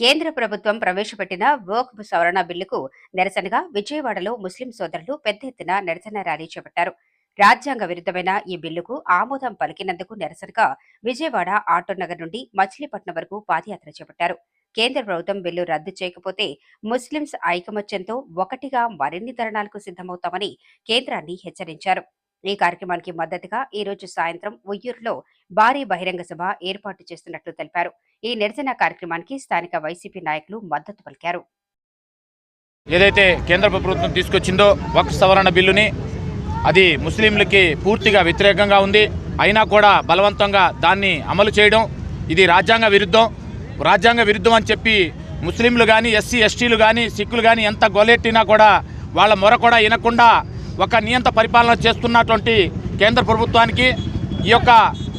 కేంద్ర ప్రభుత్వం ప్రవేశపెట్టిన వోక్ సవరణ బిల్లుకు నిరసనగా విజయవాడలో ముస్లిం సోదరులు పెద్ద ఎత్తున నిరసన ర్యాలీ చేపట్టారు. రాజ్యాంగ విరుద్ధమైన ఈ బిల్లుకు ఆమోదం పలికినందుకు నిరసనగా విజయవాడ ఆటోనగర్ నుండి మచిలీపట్నం వరకు పాదయాత్ర చేపట్టారు. కేంద్ర ప్రభుత్వం బిల్లు రద్దు చేయకపోతే ముస్లింస్ ఐకమత్యంతో ఒకటిగా మరిన్ని ధరణాలకు సిద్ధమవుతామని కేంద్రాన్ని హెచ్చరించారు. ఈ కార్యక్రమానికి మద్దతుగా ఈ రోజు సాయంత్రం ఉయ్యూరులో భారీ బహిరంగ సభ ఏర్పాటు చేస్తున్నట్లు తెలిపారు. ఈ నిరసన కార్యక్రమానికి స్థానిక వైసీపీ నాయకులు మద్దతు పలికారు. ఏదైతే కేంద్ర ప్రభుత్వం తీసుకొచ్చిందో వక్ఫ్ సవరణ బిల్లుని అది ముస్లింలకి పూర్తిగా వ్యతిరేకంగా ఉంది. అయినా కూడా బలవంతంగా దాన్ని అమలు చేయడం ఇది రాజ్యాంగ విరుద్ధం. రాజ్యాంగ విరుద్ధం అని చెప్పి ముస్లింలు కానీ ఎస్సీ ఎస్టీలు కానీ సిక్కులు కానీ ఎంత గొలెట్టినా కూడా వాళ్ళ మొర కూడా వినకుండా ఒక నియంత పరిపాలన చేస్తున్నటువంటి కేంద్ర ప్రభుత్వానికి ఈ యొక్క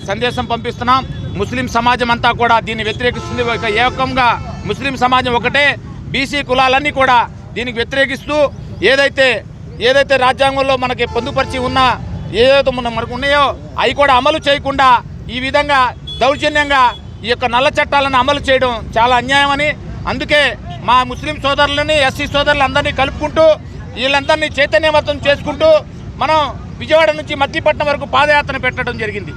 సందేశం పంపిస్తున్నాం. ముస్లిం సమాజం అంతా కూడా దీన్ని వ్యతిరేకిస్తుంది. ఒక ఏకంగా ముస్లిం సమాజం ఒకటే. బీసీ కులాలన్నీ కూడా దీనికి వ్యతిరేకిస్తూ ఏదైతే ఏదైతే రాజ్యాంగంలో మనకి పొందుపరిచి ఉన్న ఏదైతే మన మనకు ఉన్నాయో అవి కూడా అమలు చేయకుండా ఈ విధంగా దౌర్జన్యంగా ఈ యొక్క నల్ల చట్టాలను అమలు చేయడం చాలా అన్యాయమని అందుకే మా ముస్లిం సోదరులని ఎస్సీ సోదరులందరినీ కలుపుకుంటూ వీళ్ళందరినీ చైతన్యవంతం చేసుకుంటూ మనం విజయవాడ నుంచి మద్దిపట్నం వరకు పాదయాత్ర పెట్టడం జరిగింది.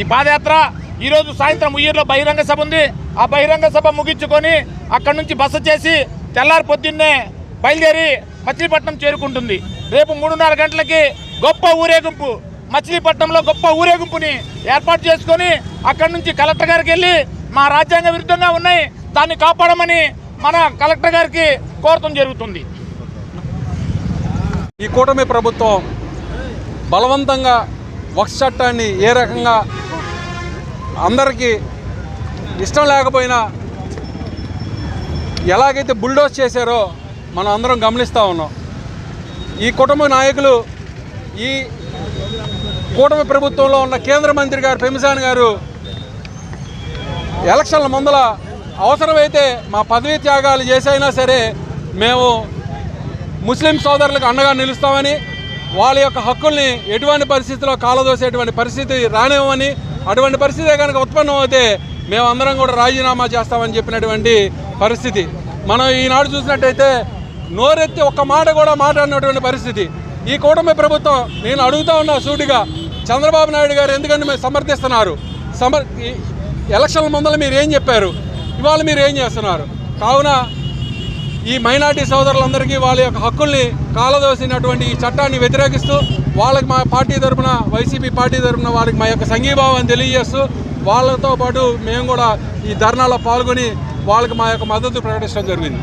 ఈ పాదయాత్ర ఈరోజు సాయంత్రం ఉయ్యూరులో బహిరంగ సభ ఉంది. ఆ బహిరంగ సభ ముగించుకొని అక్కడి నుంచి బస చేసి తెల్లారి పొద్దున్నే బయలుదేరి మచిలీపట్నం చేరుకుంటుంది. రేపు మూడున్నర గంటలకి గొప్ప ఊరేగింపు మచిలీపట్నంలో గొప్ప ఊరేగింపుని ఏర్పాటు చేసుకొని అక్కడి నుంచి కలెక్టర్ గారికి వెళ్ళి మా రాజ్యాంగ విరుద్ధంగా ఉన్నాయి దాన్ని కాపాడమని మన కలెక్టర్ గారికి కోరటం జరుగుతుంది. ఈ కూటమి ప్రభుత్వం బలవంతంగా వక్స్ చట్టాన్ని ఏ రకంగా అందరికీ ఇష్టం లేకపోయినా ఎలాగైతే బుల్డోస్ చేశారో మనం అందరం గమనిస్తూ ఉన్నాం. ఈ కుటుంబ నాయకులు ఈ కూటమి ప్రభుత్వంలో ఉన్న కేంద్ర మంత్రి గారు పెమిసాన్ గారు ఎలక్షన్ల ముందల అవసరమైతే మా పదవీ త్యాగాలు చేసైనా సరే మేము ముస్లిం సోదరులకు అండగా నిలుస్తామని వాళ్ళ యొక్క హక్కుల్ని ఎటువంటి పరిస్థితిలో కాలదోసేటువంటి పరిస్థితి రానివ్వమని అటువంటి పరిస్థితి కనుక ఉత్పన్నం అయితే మేమందరం కూడా రాజీనామా చేస్తామని చెప్పినటువంటి పరిస్థితి. మనం ఈనాడు చూసినట్టయితే నోరెత్తి ఒక్క మాట కూడా మాట్లాడినటువంటి పరిస్థితి. ఈ కూటమి ప్రభుత్వం నేను అడుగుతా ఉన్నా సూటిగా చంద్రబాబు నాయుడు గారు ఎందుకంటే మీరు సమర్థిస్తున్నారు? సమర్ ఎలక్షన్ల ముందర మీరు ఏం చెప్పారు? ఇవాళ మీరు ఏం చేస్తున్నారు? కావున ఈ మైనార్టీ సోదరులందరికీ వాళ్ళ యొక్క హక్కుల్ని కాలదోసినటువంటి ఈ చట్టాన్ని వ్యతిరేకిస్తూ వాళ్ళకి మా పార్టీ తరపున వైసీపీ పార్టీ తరపున వారికి మా యొక్క సంఘీభావాన్ని తెలియజేస్తూ వాళ్ళతో పాటు మేము కూడా ఈ ధర్నాలో పాల్గొని వాళ్ళకి మా యొక్క మద్దతు ప్రకటించడం జరిగింది.